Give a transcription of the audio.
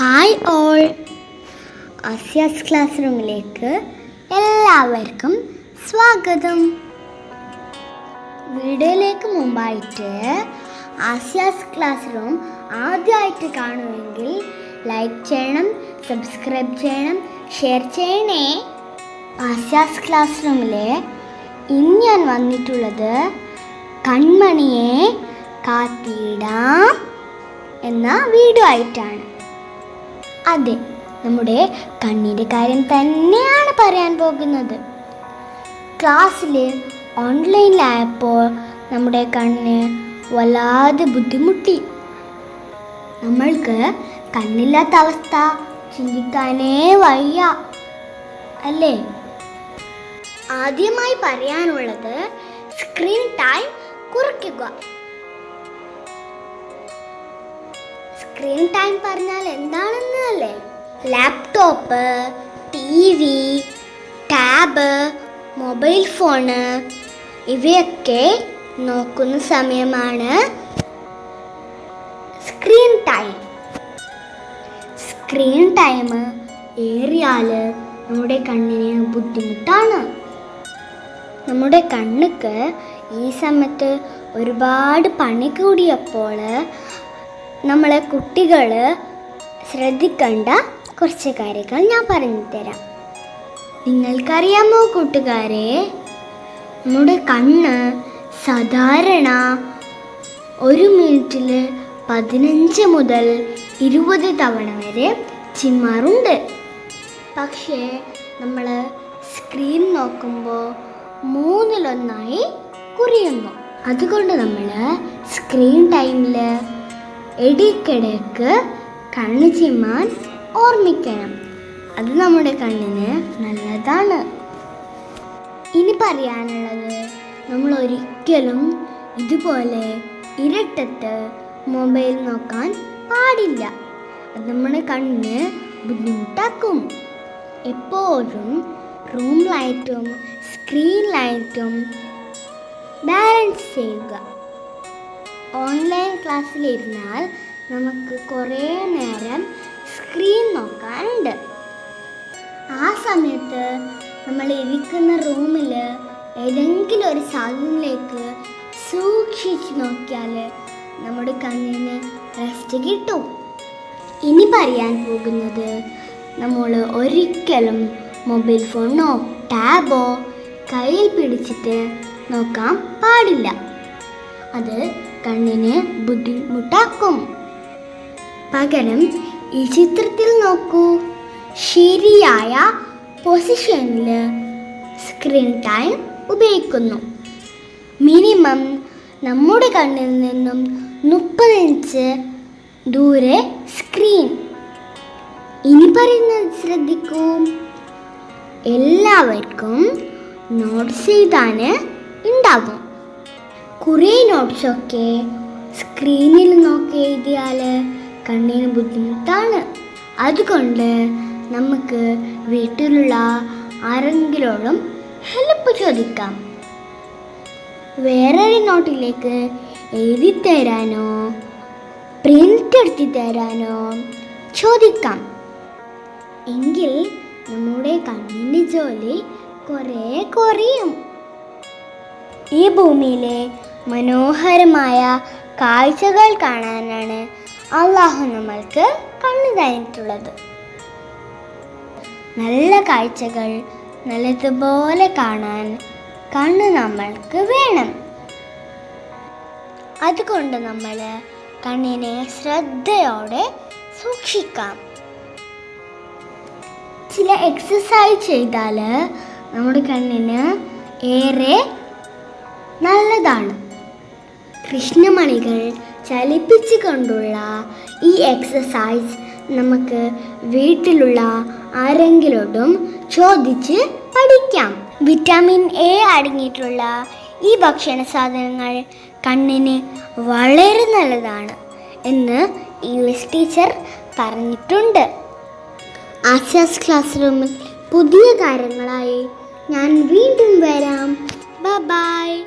Hi all Asiya's class റൂമിലേക്ക് എല്ലാവർക്കും സ്വാഗതം. വീഡിയോയിലേക്ക് മുമ്പായിട്ട് ആസിയാസ് ക്ലാസ് റൂം ആദ്യമായിട്ട് കാണുമെങ്കിൽ ലൈക്ക് ചെയ്യണം സബ്സ്ക്രൈബ് ചെയ്യണം ഷെയർ ചെയ്യണേ. ആസിയാസ് ക്ലാസ് റൂമിലെ ഇന്ന് ഞാൻ വന്നിട്ടുള്ളത് കൺമണിയെ കാത്തിടാം എന്ന വീഡിയോ ആയിട്ടാണ്. അതെ നമ്മുടെ കണ്ണിന്റെ കാര്യം തന്നെയാണ് പറയാൻ പോകുന്നത്. ക്ലാസ്സിൽ ഓൺലൈനിലായപ്പോൾ നമ്മുടെ കണ്ണ് വല്ലാതെ ബുദ്ധിമുട്ടി. നമ്മൾക്ക് കണ്ണില്ലാത്ത അവസ്ഥ ചിന്തിക്കാനേ വയ്യ അല്ലേ? ആദ്യമായി പറയാനുള്ളത് സ്ക്രീൻ ടൈം കുറയ്ക്കുക. സ്ക്രീൻ ടൈം പറഞ്ഞാൽ എന്താണെന്ന് അല്ലേ? Laptop T V tab mobile phone ഇവയൊക്കെ നോക്കുന്ന സമയമാണ് സ്ക്രീൻ ടൈം സ്ക്രീൻ ടൈം ഏറിയാൽ നമ്മുടെ കണ്ണിന് ബുദ്ധിമുട്ടാണ്. നമ്മുടെ കണ്ണുക്ക് ഈ സമയത്ത് ഒരുപാട് പണി കൂടിയപ്പോൾ നമ്മളെ കുട്ടികൾ ശ്രദ്ധിക്കേണ്ട കുറച്ച് കാര്യങ്ങൾ ഞാൻ പറഞ്ഞു തരാം നിങ്ങൾക്കറിയാമോ കൂട്ടുകാരെ? നമ്മുടെ കണ്ണ് സാധാരണ ഒരു മിനിറ്റിൽ പതിനഞ്ച് മുതൽ ഇരുപത് തവണ വരെ ചിമ്മാറുണ്ട്. പക്ഷേ നമ്മൾ സ്ക്രീൻ നോക്കുമ്പോൾ മൂന്നിലൊന്നായി കുറയുന്നു. അതുകൊണ്ട് നമ്മൾ സ്ക്രീൻ ടൈമിൽ ഇടയ്ക്കിടയ്ക്ക് കണ്ണ് ചിമ്മാൻ ഓർമ്മിക്കണം. അത് നമ്മുടെ കണ്ണിന് നല്ലതാണ്. ഇനി പറയാനുള്ളത് നമ്മൾ ഒരിക്കലും ഇതുപോലെ ഇരട്ടത്ത് മൊബൈൽ നോക്കാൻ പാടില്ല. അത് നമ്മുടെ കണ്ണിന് ബുദ്ധിമുട്ടാക്കും. എപ്പോഴും റൂം ലൈറ്റും സ്ക്രീൻ ലൈറ്റും ബാലൻസ് ചെയ്യുക. ഓൺലൈൻ ക്ലാസ്സിലിരുന്നാൽ നമുക്ക് കുറേ നേരം സ്ക്രീൻ നോക്കാനുണ്ട്. ആ സമയത്ത് നമ്മൾ ഇരിക്കുന്ന റൂമിൽ ഏതെങ്കിലും ഒരു സാധനത്തിലേക്ക് സൂക്ഷിച്ച് നോക്കിയാൽ നമ്മുടെ കണ്ണിന് റെസ്റ്റ് കിട്ടും. ഇനി പറയാൻ പോകുന്നത് നമ്മൾ ഒരിക്കലും മൊബൈൽ ഫോണോ ടാബോ കയ്യിൽ പിടിച്ചിട്ട് നോക്കാൻ പാടില്ല. അത് കണ്ണിന് ബുദ്ധിമുട്ടാക്കും. പകരം ഈ ചിത്രത്തിൽ നോക്കൂ. ശരിയായ പൊസിഷനിൽ സ്ക്രീൻ ടൈം ഉപയോഗിക്കുന്നു. മിനിമം നമ്മുടെ കണ്ണിൽ നിന്നും മുപ്പത് ഇഞ്ച് ദൂരെ സ്ക്രീൻ ഇനി പറയുന്നത് ശ്രദ്ധിക്കൂ. എല്ലാവർക്കും നോട്ട്സ് എഴുതാൻ ഉണ്ടാകും കുറേ നോട്ട്സൊക്കെ സ്ക്രീനിൽ നോക്കി എഴുതിയാൽ കണ്ണിന് ബുദ്ധിമുട്ടാണ്. അതുകൊണ്ട് നമുക്ക് വീട്ടിലുള്ള ആരെങ്കിലോടും ഹെൽപ്പ് ചോദിക്കാം. വേറൊരു നോട്ടിലേക്ക് എഴുതി തരാനോ പ്രിന്റ് എടുത്തി തരാനോ ചോദിക്കാം. എങ്കിൽ നമ്മുടെ കണ്ണിന്റെ ജോലി കുറേ കുറയും. ഈ ഭൂമിയിലെ മനോഹരമായ കാഴ്ചകൾ കാണാനാണ് അള്ളാഹു നമ്മൾക്ക് കണ്ണു തന്നിട്ടുള്ളത്. നല്ല കാഴ്ചകൾ നല്ലതുപോലെ കാണാൻ കണ്ണ് നമ്മൾക്ക് വേണം. അതുകൊണ്ട് നമ്മൾ കണ്ണിനെ ശ്രദ്ധയോടെ സൂക്ഷിക്കാം. ചില എക്സസൈസ് ചെയ്താൽ നമ്മുടെ കണ്ണിന് ഏറെ നല്ലതാണ്. കൃഷ്ണമണികൾ ചലിപ്പിച്ചു കൊണ്ടുള്ള ഈ എക്സസൈസ് നമുക്ക് വീട്ടിലുള്ള ആരെങ്കിലോടും ചോദിച്ച് പഠിക്കാം. വിറ്റാമിൻ എ അടങ്ങിയിട്ടുള്ള ഈ ഭക്ഷണ സാധനങ്ങൾ കണ്ണിന് വളരെ നല്ലതാണ് എന്ന് ഇംഗ്ലീഷ് ടീച്ചർ പറഞ്ഞിട്ടുണ്ട്. ആശാസ് ക്ലാസ് റൂമിൽ പുതിയ കാര്യങ്ങളായി ഞാൻ വീണ്ടും വരാം. ബൈ